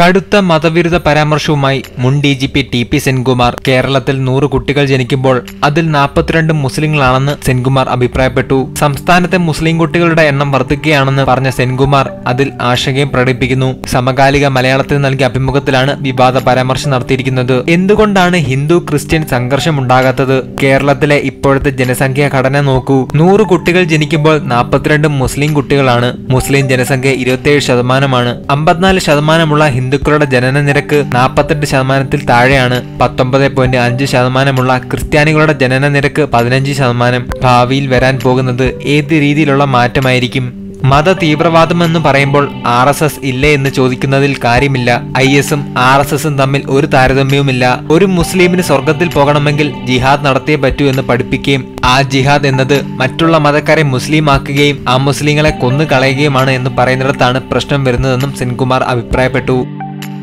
കടുത്ത മതവിരുദ്ധ പരാമർശവുമായി മുൻ D G P T P Senkumar കേരളത്തിൽ നൂറ് കുട്ടികൾ ജനിക്കുമ്പോൾ അതിൽ നാൽപ്പത്തിരണ്ട് മുസ്ലിങ്ങളാണെന്ന് സെൻകുമാർ അഭിപ്രായപ്പെട്ടു. സംസ്ഥാനത്തെ മുസ്ലിം കുട്ടികളുടെ എണ്ണം വർദ്ധിക്കുകയാണെന്ന് പറഞ്ഞ സെൻകുമാർ അതിൽ ആശങ്കയും പ്രകടിപ്പിക്കുന്നു. സമകാലിക മലയാളത്തിൽ നൽകിയ അഭിമുഖത്തിലാണ് വിവാദ പരാമർശം നടത്തിയിരിക്കുന്നത്. എന്തുകൊണ്ടാണ് ഹിന്ദു ക്രിസ്ത്യൻ സംഘർഷം ഉണ്ടാകാത്തത്? കേരളത്തിലെ ഇപ്പോഴത്തെ ജനസംഖ്യാ ഘടന നോക്കൂ. നൂറ് കുട്ടികൾ ജനിക്കുമ്പോൾ നാൽപ്പത്തിരണ്ട് മുസ്ലിം കുട്ടികളാണ്. മുസ്ലിം ജനസംഖ്യ ഇരുപത്തിയേഴ് ശതമാനമാണ്. അമ്പത്തിനാല് ശതമാനമുള്ള ഹിന്ദുക്കളുടെ ജനന നിരക്ക് നാൽപ്പത്തെട്ട് ശതമാനത്തിൽ താഴെയാണ്. പത്തൊമ്പത് പോയിന്റ് അഞ്ച് ശതമാനമുള്ള ക്രിസ്ത്യാനികളുടെ ജനന നിരക്ക് പതിനഞ്ച് ശതമാനം ഭാവിയിൽ വരാൻ പോകുന്നത് ഏത് രീതിയിലുള്ള മാറ്റമായിരിക്കും? മത തീവ്രവാദം എന്ന് പറയുമ്പോൾ ആർ എസ് എസ് ഇല്ലേ എന്ന് ചോദിക്കുന്നതിൽ കാര്യമില്ല. ഐ എസും ആർ എസ് എസും തമ്മിൽ ഒരു താരതമ്യവുമില്ല. ഒരു മുസ്ലിമിന് സ്വർഗത്തിൽ പോകണമെങ്കിൽ ജിഹാദ് നടത്തിയേ പറ്റൂ എന്ന് പഠിപ്പിക്കുകയും ആ ജിഹാദ് എന്നത് മറ്റുള്ള മതക്കാരെ മുസ്ലിം ആക്കുകയും ആ മുസ്ലിങ്ങളെ കൊന്നു കളയുകയുമാണ് എന്ന് പറയുന്നിടത്താണ് പ്രശ്നം വരുന്നതെന്നും സെൻകുമാർ അഭിപ്രായപ്പെട്ടു.